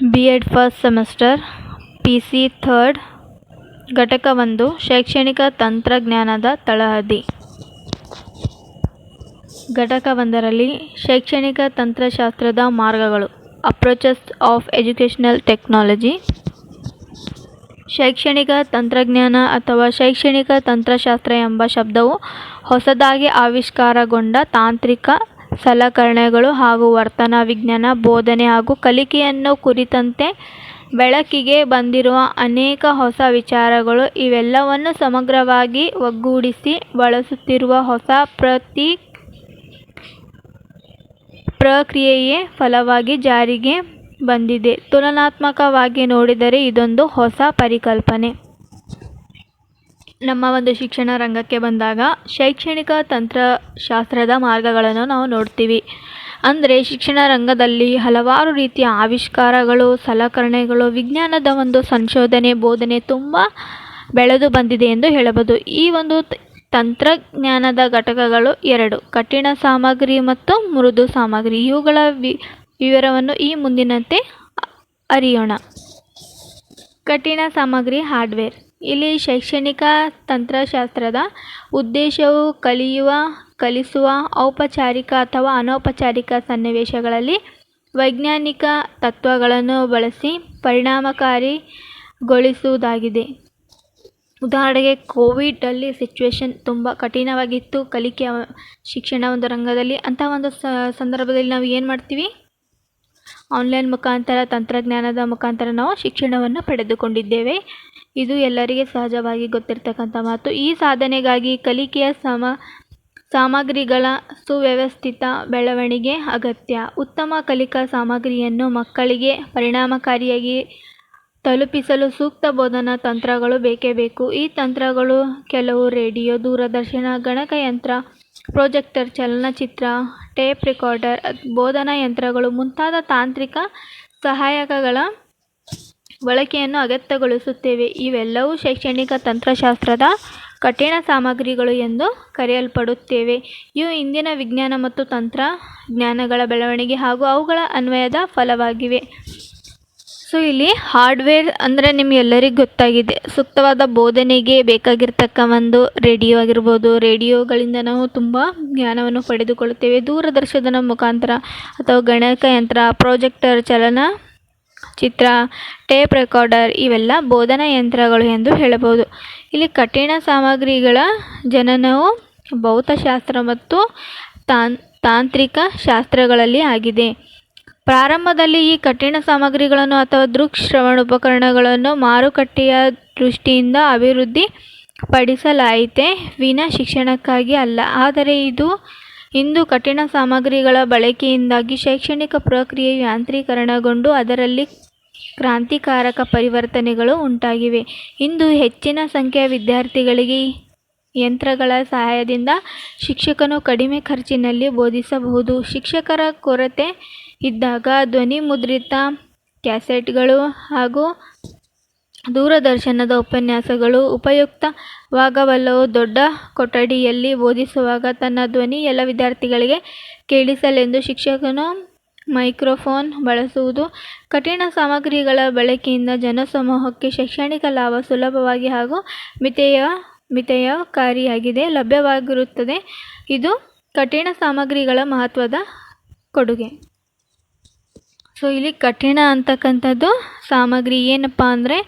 B Ed first semester P C third ಘಟಕ ಒಂದು, ಶೈಕ್ಷಣಿಕ ತಂತ್ರಜ್ಞಾನದ ತಳಹದಿ. ಘಟಕ ಒಂದರಲ್ಲಿ ಶೈಕ್ಷಣಿಕ ತಂತ್ರಶಾಸ್ತ್ರದ ಮಾರ್ಗಗಳು ಅಪ್ರೋಚಸ್ ಆಫ್ ಎಜುಕೇಷನಲ್ ಟೆಕ್ನಾಲಜಿ ಶೈಕ್ಷಣಿಕ ತಂತ್ರಜ್ಞಾನ ಅಥವಾ ಶೈಕ್ಷಣಿಕ ತಂತ್ರಶಾಸ್ತ್ರ ಎಂಬ ಶಬ್ದವು ಹೊಸದಾಗಿ ಆವಿಷ್ಕಾರಗೊಂಡ ತಾಂತ್ರಿಕ ಸಲಕರಣೆಗಳು ಹಾಗೂ ವರ್ತನಾ ವಿಜ್ಞಾನ, ಬೋಧನೆ ಹಾಗೂ ಕಲಿಕೆಯನ್ನು ಕುರಿತಂತೆ ಬೆಳಕಿಗೆ ಬಂದಿರುವ ಅನೇಕ ಹೊಸ ವಿಚಾರಗಳು ಇವೆಲ್ಲವನ್ನು ಸಮಗ್ರವಾಗಿ ಒಗ್ಗೂಡಿಸಿ ಬಳಸುತ್ತಿರುವ ಹೊಸ ಪ್ರತಿ ಪ್ರಕ್ರಿಯೆಯೇ ಫಲವಾಗಿ ಜಾರಿಗೆ ಬಂದಿದೆ. ತುಲನಾತ್ಮಕವಾಗಿ ನೋಡಿದರೆ ಇದೊಂದು ಹೊಸ ಪರಿಕಲ್ಪನೆ. ನಮ್ಮ ಒಂದು ಶಿಕ್ಷಣ ರಂಗಕ್ಕೆ ಬಂದಾಗ ಶೈಕ್ಷಣಿಕ ತಂತ್ರಶಾಸ್ತ್ರದ ಮಾರ್ಗಗಳನ್ನು ನಾವು ನೋಡ್ತೀವಿ. ಅಂದರೆ ಶಿಕ್ಷಣ ರಂಗದಲ್ಲಿ ಹಲವಾರು ರೀತಿಯ ಆವಿಷ್ಕಾರಗಳು, ಸಲಕರಣೆಗಳು, ವಿಜ್ಞಾನದ ಒಂದು ಸಂಶೋಧನೆ, ಬೋಧನೆ ತುಂಬ ಬೆಳೆದು ಬಂದಿದೆ ಎಂದು ಹೇಳಬಹುದು. ಈ ಒಂದು ತಂತ್ರಜ್ಞಾನದ ಘಟಕಗಳು ಎರಡು, ಕಠಿಣ ಸಾಮಗ್ರಿ ಮತ್ತು ಮೃದು ಸಾಮಗ್ರಿ. ಇವುಗಳ ವಿ, ವಿವರವನ್ನು ಈ ಮುಂದಿನಂತೆ ಅರಿಯೋಣ. ಕಠಿಣ ಸಾಮಗ್ರಿ, ಹಾರ್ಡ್ವೇರ್. ಇಲ್ಲಿ ಶೈಕ್ಷಣಿಕ ತಂತ್ರಶಾಸ್ತ್ರದ ಉದ್ದೇಶವು ಕಲಿಯುವ, ಕಲಿಸುವ, ಔಪಚಾರಿಕ ಅಥವಾ ಅನೌಪಚಾರಿಕ ಸನ್ನಿವೇಶಗಳಲ್ಲಿ ವೈಜ್ಞಾನಿಕ ತತ್ವಗಳನ್ನು ಬಳಸಿ ಪರಿಣಾಮಕಾರಿಗೊಳಿಸುವುದಾಗಿದೆ. ಉದಾಹರಣೆಗೆ ಕೋವಿಡಲ್ಲಿ ಸಿಚುವೇಶನ್ ತುಂಬ ಕಠಿಣವಾಗಿತ್ತು. ಕಲಿಕೆ ಶಿಕ್ಷಣ ಒಂದು ರಂಗದಲ್ಲಿ, ಅಂತಹ ಒಂದು ಸಂದರ್ಭದಲ್ಲಿ ನಾವು ಏನು ಮಾಡ್ತೀವಿ? ಆನ್ಲೈನ್ ಮುಖಾಂತರ ತಂತ್ರಜ್ಞಾನದ ಮುಖಾಂತರ ನಾವು ಶಿಕ್ಷಣವನ್ನು ಪಡೆದುಕೊಂಡಿದ್ದೇವೆ. ಇದು ಎಲ್ಲರಿಗೆ ಸಹಜವಾಗಿ ಗೊತ್ತಿರತಕ್ಕಂಥ ಮಾತು. ಈ ಸಾಧನೆಗಾಗಿ ಕಲಿಕೆಯ ಸಮ, ಸಾಮಗ್ರಿಗಳ ಸುವ್ಯವಸ್ಥಿತ ಬೆಳವಣಿಗೆ ಅಗತ್ಯ. ಉತ್ತಮ ಕಲಿಕಾ ಸಾಮಗ್ರಿಯನ್ನು ಮಕ್ಕಳಿಗೆ ಪರಿಣಾಮಕಾರಿಯಾಗಿ ತಲುಪಿಸಲು ಸೂಕ್ತ ಬೋಧನಾ ತಂತ್ರಗಳು ಬೇಕೇ ಬೇಕು. ಈ ತಂತ್ರಗಳು ಕೆಲವು ರೇಡಿಯೋ ದೂರದರ್ಶನ, ಗಣಕಯಂತ್ರ, ಪ್ರೊಜೆಕ್ಟರ್, ಚಲನಚಿತ್ರ ಟೇಪ್ ರೆಕಾರ್ಡರ್, ಬೋಧನಾ ಯಂತ್ರಗಳು ಮುಂತಾದ ತಾಂತ್ರಿಕ ಸಹಾಯಕಗಳ ಬಳಕೆಯನ್ನು ಅಗತ್ಯಗೊಳಿಸುತ್ತೇವೆ. ಇವೆಲ್ಲವೂ ಶೈಕ್ಷಣಿಕ ತಂತ್ರಶಾಸ್ತ್ರದ ಕಠಿಣ ಸಾಮಗ್ರಿಗಳು ಎಂದು ಕರೆಯಲ್ಪಡುತ್ತೇವೆ. ಇವು ಇಂದಿನ ವಿಜ್ಞಾನ ಮತ್ತು ತಂತ್ರಜ್ಞಾನಗಳ ಬೆಳವಣಿಗೆ ಹಾಗೂ ಅವುಗಳ ಅನ್ವಯದ ಫಲವಾಗಿವೆ. ಸೊ ಇಲ್ಲಿ ಹಾರ್ಡ್ವೇರ್ ಅಂದರೆ ನಿಮಗೆಲ್ಲರಿಗೂ ಗೊತ್ತಾಗಿದೆ. ಸೂಕ್ತವಾದ ಬೋಧನೆಗೆ ಬೇಕಾಗಿರ್ತಕ್ಕ ಒಂದು ರೇಡಿಯೋ ಆಗಿರ್ಬೋದು. ರೇಡಿಯೋಗಳಿಂದ ನಾವು ತುಂಬ ಜ್ಞಾನವನ್ನು ಪಡೆದುಕೊಳ್ಳುತ್ತೇವೆ. ದೂರದರ್ಶನದ ಮುಖಾಂತರ ಅಥವಾ ಗಣಕಯಂತ್ರ ಪ್ರಾಜೆಕ್ಟರ್, ಚಲನ ಚಿತ್ರ, ಟೇಪ್ ರೆಕಾರ್ಡರ್ ಇವೆಲ್ಲ ಬೋಧನಾ ಯಂತ್ರಗಳು ಎಂದು ಹೇಳಬಹುದು. ಇಲ್ಲಿ ಕಠಿಣ ಸಾಮಗ್ರಿಗಳ ಜನನವು ಭೌತಶಾಸ್ತ್ರ ಮತ್ತು ತಾಂತ್ರಿಕ ಶಾಸ್ತ್ರಗಳಲ್ಲಿ ಆಗಿದೆ. ಪ್ರಾರಂಭದಲ್ಲಿ ಈ ಕಠಿಣ ಸಾಮಗ್ರಿಗಳನ್ನು ಅಥವಾ ದೃಕ್ ಶ್ರವಣ ಉಪಕರಣಗಳನ್ನು ಮಾರುಕಟ್ಟೆಯ ದೃಷ್ಟಿಯಿಂದ ಅಭಿವೃದ್ಧಿ ಪಡಿಸಲಾಯಿತೇ ವಿನಾ ಶಿಕ್ಷಣಕ್ಕಾಗಿ ಅಲ್ಲ. ಆದರೆ ಇದು ಇಂದು ಕಠಿಣ ಸಾಮಗ್ರಿಗಳ ಬಳಕೆಯಿಂದಾಗಿ ಶೈಕ್ಷಣಿಕ ಪ್ರಕ್ರಿಯೆ ಯಾಂತ್ರೀಕರಣಗೊಂಡು ಅದರಲ್ಲಿ ಕ್ರಾಂತಿಕಾರಕ ಪರಿವರ್ತನೆಗಳು ಉಂಟಾಗಿವೆ. ಇಂದು ಹೆಚ್ಚಿನ ಸಂಖ್ಯೆಯ ವಿದ್ಯಾರ್ಥಿಗಳಿಗೆ ಯಂತ್ರಗಳ ಸಹಾಯದಿಂದ ಶಿಕ್ಷಕನು ಕಡಿಮೆ ಖರ್ಚಿನಲ್ಲಿ ಬೋಧಿಸಬಹುದು. ಶಿಕ್ಷಕರ ಕೊರತೆ ಇದ್ದಾಗ ಧ್ವನಿ ಮುದ್ರಿತ ಕ್ಯಾಸೆಟ್ಗಳು ಹಾಗೂ ದೂರದರ್ಶನದ ಉಪನ್ಯಾಸಗಳು ಉಪಯುಕ್ತವಾಗಬಲ್ಲವು. ದೊಡ್ಡ ಕೊಠಡಿಯಲ್ಲಿ ಬೋಧಿಸುವಾಗ ತನ್ನ ಧ್ವನಿ ಎಲ್ಲ ವಿದ್ಯಾರ್ಥಿಗಳಿಗೆ ಕೇಳಿಸಲೆಂದು ಶಿಕ್ಷಕನು ಮೈಕ್ರೋಫೋನ್ ಬಳಸುವುದು. ಕಠಿಣ ಸಾಮಗ್ರಿಗಳ ಬಳಕೆಯಿಂದ ಜನಸಮೂಹಕ್ಕೆ ಶೈಕ್ಷಣಿಕ ಲಾಭ ಸುಲಭವಾಗಿ ಹಾಗೂ ಮಿತೆಯ, ಮಿತಯಕಾರಿಯಾಗಿದೆ, ಲಭ್ಯವಾಗಿರುತ್ತದೆ. ಇದು ಕಠಿಣ ಸಾಮಗ್ರಿಗಳ ಮಹತ್ವದ ಕೊಡುಗೆ. ಸೊ ಇಲ್ಲಿ ಕಠಿಣ ಅಂತಕ್ಕಂಥದ್ದು ಸಾಮಗ್ರಿ ಏನಪ್ಪ ಅಂದರೆ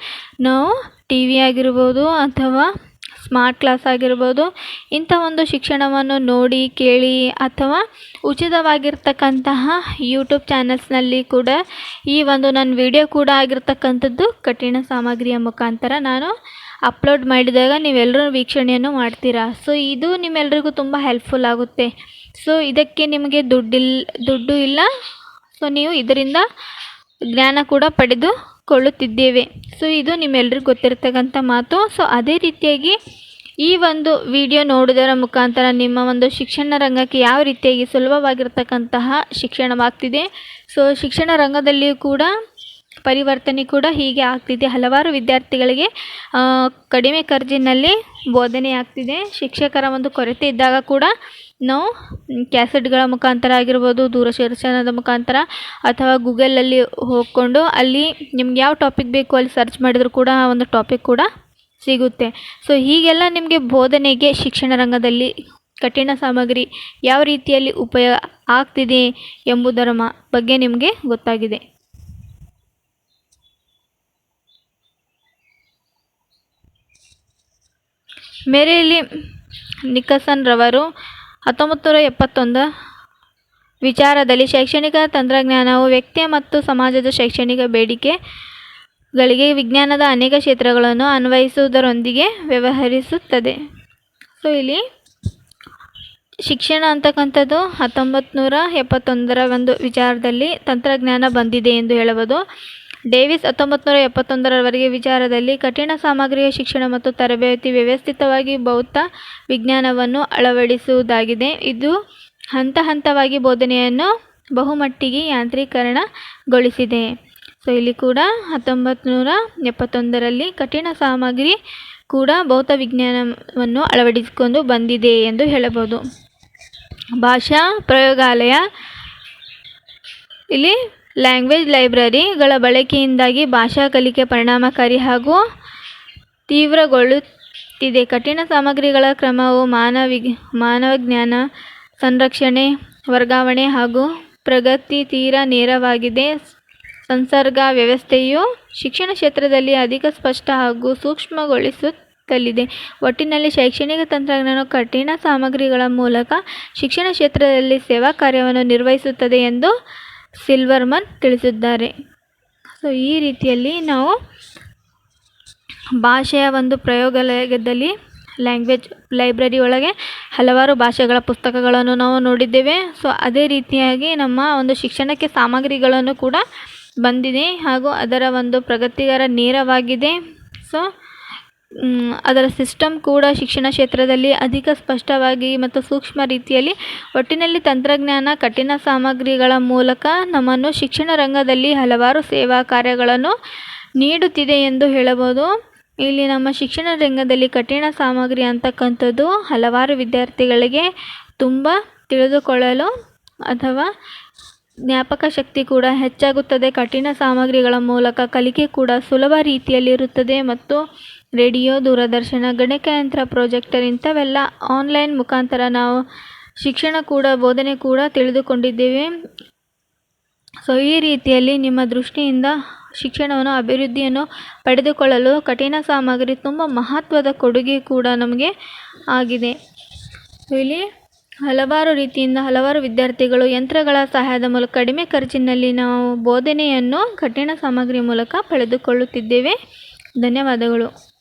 ನಾವು ಟಿ ವಿ ಆಗಿರ್ಬೋದು ಅಥವಾ ಸ್ಮಾರ್ಟ್ ಕ್ಲಾಸ್ ಆಗಿರ್ಬೋದು, ಇಂಥ ಒಂದು ಶಿಕ್ಷಣವನ್ನು ನೋಡಿ, ಕೇಳಿ ಅಥವಾ ಉಚಿತವಾಗಿರ್ತಕ್ಕಂತಹ ಯೂಟ್ಯೂಬ್ ಚಾನಲ್ಸ್ನಲ್ಲಿ ಕೂಡ ಈ ಒಂದು ನನ್ನ ವಿಡಿಯೋ ಕೂಡ ಆಗಿರ್ತಕ್ಕಂಥದ್ದು ಕಠಿಣ ಸಾಮಗ್ರಿಯ ಮುಖಾಂತರ ನಾನು ಅಪ್ಲೋಡ್ ಮಾಡಿದಾಗ ನೀವೆಲ್ಲರೂ ವೀಕ್ಷಣೆಯನ್ನು ಮಾಡ್ತೀರಾ? ಸೊ ಇದು ನಿಮ್ಮೆಲ್ರಿಗೂ ತುಂಬ ಹೆಲ್ಪ್ಫುಲ್ ಆಗುತ್ತೆ. ಸೊ ಇದಕ್ಕೆ ನಿಮಗೆ ದುಡ್ಡಿಲ್ಲ ದುಡ್ಡು ಇಲ್ಲ. ಸೊ ನೀವು ಇದರಿಂದ ಜ್ಞಾನ ಕೂಡ ಪಡೆದುಕೊಳ್ಳುತ್ತಿದ್ದೇವೆ ಸೊ ಇದು ನಿಮ್ಮೆಲ್ಲರಿಗೂ ಗೊತ್ತಿರತಕ್ಕಂಥ ಮಾತು. ಸೊ ಅದೇ ರೀತಿಯಾಗಿ ಈ ಒಂದು ವಿಡಿಯೋ ನೋಡುವುದರ ಮುಖಾಂತರ ನಿಮ್ಮ ಒಂದು ಶಿಕ್ಷಣ ರಂಗಕ್ಕೆ ಯಾವ ರೀತಿಯಾಗಿ ಸುಲಭವಾಗಿರ್ತಕ್ಕಂತಹ ಶಿಕ್ಷಣವಾಗ್ತಿದೆ? ಸೊ ಶಿಕ್ಷಣ ರಂಗದಲ್ಲಿಯೂ ಕೂಡ ಪರಿವರ್ತನೆ ಕೂಡ ಹೀಗೆ ಆಗ್ತಿದೆ. ಹಲವಾರು ವಿದ್ಯಾರ್ಥಿಗಳಿಗೆ ಕಡಿಮೆ ಖರ್ಚಿನಲ್ಲಿ ಬೋಧನೆ ಆಗ್ತಿದೆ. ಶಿಕ್ಷಕರ ಒಂದು ಕೊರತೆ ಇದ್ದಾಗ ಕೂಡ ನಾವು ಕ್ಯಾಸೆಟ್ಗಳ ಮುಖಾಂತರ ಆಗಿರ್ಬೋದು, ದೂರದರ್ಶನದ ಮುಖಾಂತರ ಅಥವಾ ಗೂಗಲಲ್ಲಿ ಹೋಗಿಕೊಂಡು ಅಲ್ಲಿ ನಿಮ್ಗೆ ಯಾವ ಟಾಪಿಕ್ ಬೇಕು ಅಲ್ಲಿ ಸರ್ಚ್ ಮಾಡಿದರೂ ಕೂಡ ಆ ಒಂದು ಟಾಪಿಕ್ ಕೂಡ ಸಿಗುತ್ತೆ. ಸೊ, ಹೀಗೆಲ್ಲ ನಿಮಗೆ ಬೋಧನೆಗೆ, ಶಿಕ್ಷಣ ರಂಗದಲ್ಲಿ ಕಠಿಣ ಸಾಮಗ್ರಿ ಯಾವ ರೀತಿಯಲ್ಲಿ ಉಪಯೋಗ ಆಗ್ತಿದೆ ಎಂಬುದರ ಬಗ್ಗೆ ನಿಮಗೆ ಗೊತ್ತಾಗಿದೆ. ಮೇರೆಲಿ ನಿಕಸನ್ ರವರು ಹತ್ತೊಂಬತ್ತು ನೂರ ಎಪ್ಪತ್ತೊಂದು ವಿಚಾರದಲ್ಲಿ ಶೈಕ್ಷಣಿಕ ತಂತ್ರಜ್ಞಾನವು ವ್ಯಕ್ತಿಯ ಮತ್ತು ಸಮಾಜದ ಶೈಕ್ಷಣಿಕ ಬೇಡಿಕೆಗಳಿಗೆ ವಿಜ್ಞಾನದ ಅನೇಕ ಕ್ಷೇತ್ರಗಳನ್ನು ಅನ್ವಯಿಸುವುದರೊಂದಿಗೆ ವ್ಯವಹರಿಸುತ್ತದೆ. ಸೊ, ಇಲ್ಲಿ ಶಿಕ್ಷಣ ಅಂತಕ್ಕಂಥದ್ದು ಹತ್ತೊಂಬತ್ತು ನೂರ ಎಪ್ಪತ್ತೊಂದರ ಒಂದು ವಿಚಾರದಲ್ಲಿ ತಂತ್ರಜ್ಞಾನ ಬಂದಿದೆ ಎಂದು ಹೇಳಬಹುದು. ಡೇವಿಸ್ ಹತ್ತೊಂಬತ್ತು ನೂರ ಎಪ್ಪತ್ತೊಂದರವರೆಗೆ ವಿಚಾರದಲ್ಲಿ ಕಠಿಣ ಸಾಮಗ್ರಿಯ ಶಿಕ್ಷಣ ಮತ್ತು ತರಬೇತಿ ವ್ಯವಸ್ಥಿತವಾಗಿ ಭೌತ ವಿಜ್ಞಾನವನ್ನು ಅಳವಡಿಸುವುದಾಗಿದೆ. ಇದು ಹಂತ ಹಂತವಾಗಿ ಬೋಧನೆಯನ್ನು ಬಹುಮಟ್ಟಿಗೆ ಯಾಂತ್ರೀಕರಣಗೊಳಿಸಿದೆ. ಸೊ, ಇಲ್ಲಿ ಕೂಡ ಹತ್ತೊಂಬತ್ತು ನೂರ ಎಪ್ಪತ್ತೊಂದರಲ್ಲಿ ಕಠಿಣ ಸಾಮಗ್ರಿ ಕೂಡ ಭೌತ ವಿಜ್ಞಾನವನ್ನು ಅಳವಡಿಸಿಕೊಂಡು ಬಂದಿದೆ ಎಂದು ಹೇಳಬಹುದು. ಭಾಷಾ ಪ್ರಯೋಗಾಲಯ ಇಲ್ಲಿ ಲ್ಯಾಂಗ್ವೇಜ್ ಲೈಬ್ರರಿಗಳ ಬಳಕೆಯಿಂದಾಗಿ ಭಾಷಾ ಕಲಿಕೆ ಪರಿಣಾಮಕಾರಿ ಹಾಗೂ ತೀವ್ರಗೊಳ್ಳುತ್ತಿದೆ. ಕಠಿಣ ಸಾಮಗ್ರಿಗಳ ಕ್ರಮವು ಮಾನವಿ ಮಾನವ ಜ್ಞಾನ ಸಂರಕ್ಷಣೆ, ವರ್ಗಾವಣೆ ಹಾಗೂ ಪ್ರಗತಿ ತೀರ ನೇರವಾಗಿದೆ. ಸಂಸರ್ಗ ವ್ಯವಸ್ಥೆಯು ಶಿಕ್ಷಣ ಕ್ಷೇತ್ರದಲ್ಲಿ ಅಧಿಕ ಸ್ಪಷ್ಟ ಹಾಗೂ ಸೂಕ್ಷ್ಮಗೊಳಿಸುತ್ತಲಿದೆ. ಒಟ್ಟಿನಲ್ಲಿ ಶೈಕ್ಷಣಿಕ ತಂತ್ರಜ್ಞಾನ ಕಠಿಣ ಸಾಮಗ್ರಿಗಳ ಮೂಲಕ ಶಿಕ್ಷಣ ಕ್ಷೇತ್ರದಲ್ಲಿ ಸೇವಾ ಕಾರ್ಯವನ್ನು ನಿರ್ವಹಿಸುತ್ತದೆ ಎಂದು ಸಿಲ್ವರ್ಮನ್ ತಿಳಿಸಿದ್ದಾರೆ. ಸೊ ಈ ರೀತಿಯಲ್ಲಿ ನಾವು ಭಾಷೆಯ ಒಂದು ಪ್ರಯೋಗಾಲಯದಲ್ಲಿ ಲ್ಯಾಂಗ್ವೇಜ್ ಲೈಬ್ರರಿ ಒಳಗೆ ಹಲವಾರು ಭಾಷೆಗಳ ಪುಸ್ತಕಗಳನ್ನು ನಾವು ನೋಡಿದ್ದೇವೆ. ಸೊ ಅದೇ ರೀತಿಯಾಗಿ ನಮ್ಮ ಒಂದು ಶಿಕ್ಷಣಕ್ಕೆ ಸಾಮಗ್ರಿಗಳನ್ನು ಕೂಡ ಬಂದಿದೆ ಹಾಗೂ ಅದರ ಒಂದು ಪ್ರಗತಿಗರ ನೇರವಾಗಿದೆ. ಸೊ ಅದರ ಸಿಸ್ಟಮ್ ಕೂಡ ಶಿಕ್ಷಣ ಕ್ಷೇತ್ರದಲ್ಲಿ ಅಧಿಕ ಸ್ಪಷ್ಟವಾಗಿ ಮತ್ತು ಸೂಕ್ಷ್ಮ ರೀತಿಯಲ್ಲಿ ಒಟ್ಟಿನಲ್ಲಿ ತಂತ್ರಜ್ಞಾನ, ಕಠಿಣ ಸಾಮಗ್ರಿಗಳ ಮೂಲಕ ನಮ್ಮನ್ನು ಶಿಕ್ಷಣ ರಂಗದಲ್ಲಿ ಹಲವಾರು ಸೇವಾ ಕಾರ್ಯಗಳನ್ನು ನೀಡುತ್ತಿದೆ ಎಂದು ಹೇಳಬಹುದು. ಇಲ್ಲಿ ನಮ್ಮ ಶಿಕ್ಷಣ ರಂಗದಲ್ಲಿ ಕಠಿಣ ಸಾಮಗ್ರಿ ಅಂತಕ್ಕಂಥದ್ದು ಹಲವಾರು ವಿದ್ಯಾರ್ಥಿಗಳಿಗೆ ತುಂಬ ತಿಳಿದುಕೊಳ್ಳಲು ಅಥವಾ ಜ್ಞಾಪಕ ಶಕ್ತಿ ಕೂಡ ಹೆಚ್ಚಾಗುತ್ತದೆ. ಕಠಿಣ ಸಾಮಗ್ರಿಗಳ ಮೂಲಕ ಕಲಿಕೆ ಕೂಡ ಸುಲಭ ರೀತಿಯಲ್ಲಿರುತ್ತದೆ ಮತ್ತು ರೇಡಿಯೋ ದೂರದರ್ಶನ ಗಣಕಯಂತ್ರ ಪ್ರೊಜೆಕ್ಟರ್ ಇಂಥವೆಲ್ಲ ಆನ್ಲೈನ್ ಮುಖಾಂತರ ನಾವು ಶಿಕ್ಷಣ ಕೂಡ, ಬೋಧನೆ ಕೂಡ ತಿಳಿದುಕೊಂಡಿದ್ದೇವೆ. ಸೊ, ಈ ರೀತಿಯಲ್ಲಿ ನಿಮ್ಮ ದೃಷ್ಟಿಯಿಂದ ಶಿಕ್ಷಣವನ್ನು, ಅಭಿವೃದ್ಧಿಯನ್ನು ಪಡೆದುಕೊಳ್ಳಲು ಕಠಿಣ ಸಾಮಗ್ರಿ, ತುಂಬ ಮಹತ್ವದ ಕೊಡುಗೆ ಕೂಡ ನಮಗೆ ಆಗಿದೆ. ಇಲ್ಲಿ ಹಲವಾರು ರೀತಿಯಿಂದ ಹಲವಾರು ವಿದ್ಯಾರ್ಥಿಗಳು ಯಂತ್ರಗಳ ಸಹಾಯದ ಮೂಲಕ, ಕಡಿಮೆ ಖರ್ಚಿನಲ್ಲಿ ನಾವು ಬೋಧನೆಯನ್ನು ಕಠಿಣ ಸಾಮಗ್ರಿ ಮೂಲಕ ಪಡೆದುಕೊಳ್ಳುತ್ತಿದ್ದೇವೆ. ಧನ್ಯವಾದಗಳು.